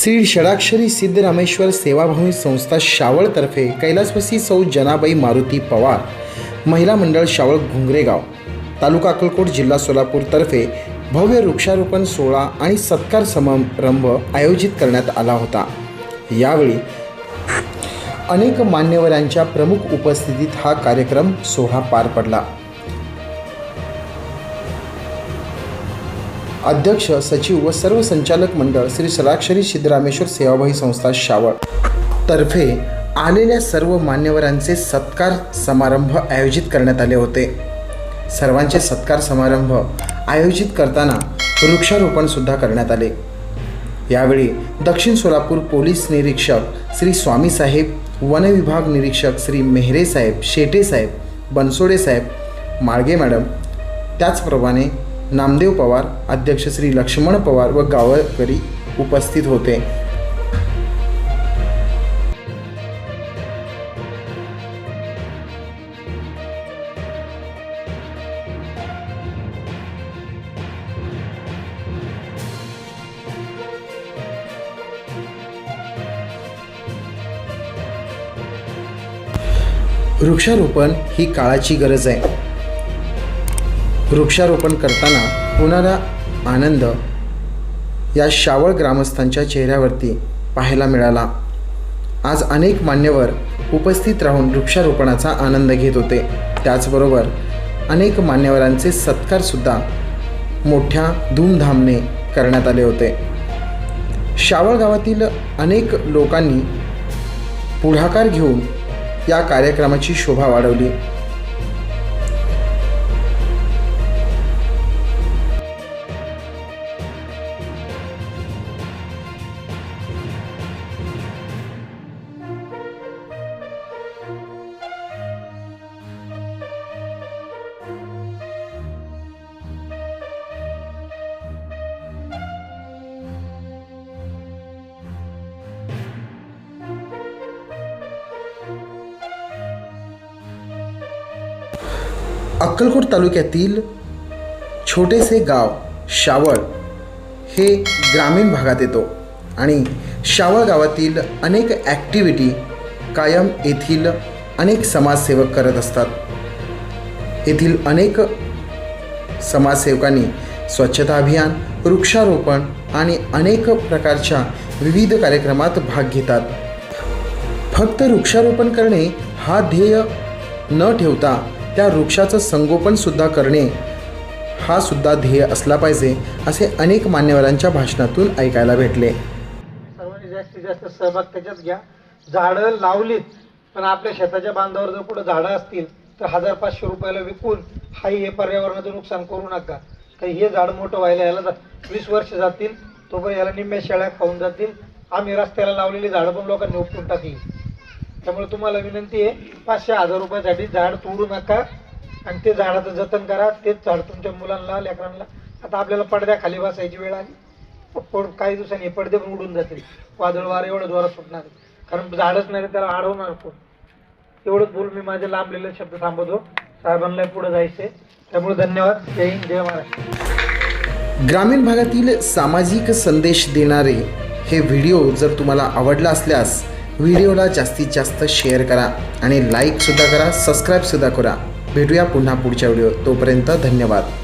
श्री षडाक्षरी सिद्धरामेश्वर सेवाभावी संस्था शावळतर्फे कैलासवासी सौ जनाबाई मारुती पवार महिला मंडळ शावळ घुंगरेगाव तालुका अक्कलकोट जिल्हा सोलापूरतर्फे भव्य वृक्षारोपण सोहळा आणि सत्कार समारंभ आयोजित करण्यात आला होता. यावेळी अनेक मान्यवरांच्या प्रमुख उपस्थितीत हा कार्यक्रम सोहळा पार पडला. अध्यक्ष सचिव व सर्व संचालक मंडळ श्री सराक्षरी सिद्धरामेश्वर सेवाभावी संस्था शावळ तर्फे आलेल्या सर्व मान्यवरांचे सत्कार समारंभ आयोजित करण्यात आले होते. सर्वांचे सत्कार समारंभ आयोजित करताना वृक्षारोपणसुद्धा करण्यात आले. यावेळी दक्षिण सोलापूर पोलीस निरीक्षक श्री स्वामी साहेब निरीक्षक श्री मेहरे साहेब शेटे साहेब बनसोडे साहेब माळगे मॅडम त्याचप्रमाणे नामदेव पवार अध्यक्ष श्री लक्ष्मण पवार व गावकरी उपस्थित होते. वृक्षारोपण ही काळाची गरज आहे. वृक्षारोपण करताना होणारा आनंद या शावळ ग्रामस्थांच्या चेहऱ्यावरती पाहायला मिळाला. आज अनेक मान्यवर उपस्थित राहून वृक्षारोपणाचा आनंद घेत होते. त्याचबरोबर अनेक मान्यवरांचे सत्कारसुद्धा मोठ्या धूमधामने करण्यात आले होते. शावळ गावातील अनेक लोकांनी पुढाकार घेऊन या कार्यक्रमाची शोभा वाढवली. अक्कलकोट तालुक्यातील छोटेसे गाव शावळ हे ग्रामीण भागात येतो आणि शावळ गावातील अनेक ॲक्टिव्हिटी कायम येथील अनेक समाजसेवक करत असतात. येथील अनेक समाजसेवकांनी स्वच्छता अभियान वृक्षारोपण आणि अनेक प्रकारच्या विविध कार्यक्रमात भाग घेतात. फक्त वृक्षारोपण करणे हा ध्येय न ठेवता त्या वृक्षाचं संगोपनसुद्धा करणे हा सुद्धा ध्येय असला पाहिजे असे अनेक मान्यवरांच्या भाषणातून ऐकायला भेटले. सर्वांनी जास्तीत जास्त सहभाग त्याच्यात घ्या. झाडं लावलीत पण आपल्या शेताच्या बांधावर जर कुठं झाडं असतील तर हजार पाचशे रुपयाला विकून हाही हे पर्यावरणाचं नुकसान करू नका. तर हे झाड मोठं व्हायला याला जा- वीस वर्ष जातील तोपर्यंत याला निम्म्या शेळ्या खाऊन जातील. आम्ही रस्त्याला लावलेली झाडं पण लोकांनी उपटून टाकली. त्यामुळे तुम्हाला विनंती आहे पाचशे हजार रुपयासाठी झाड तोडू नका. आणि ते झाडाचं जतन करा. तेच झाड तुमच्या मुलांना लेकरांना. आता आपल्याला पडद्याखाली बसायची वेळ आली. पड काही दिवसांनी पडदे पण उडून जातील. वादळ वारं एवढं जोरात सुटणार. कारण झाडच नाही त्याला अडवणार कोण? एवढंच बोल मी माझे लांबलेले शब्द थांबवतो. साहेबांना पुढे जायचे त्यामुळे धन्यवाद. जय हिंद जय महाराष्ट्र. ग्रामीण भागातील सामाजिक संदेश देणारे हे व्हिडिओ जर तुम्हाला आवडला असल्यास व्हिडिओला जास्तीत जास्त शेअर करा आणि लाईकसुद्धा करा सबस्क्राईबसुद्धा करा. भेटूया पुन्हा पुढच्या व्हिडिओ तोपर्यंत धन्यवाद.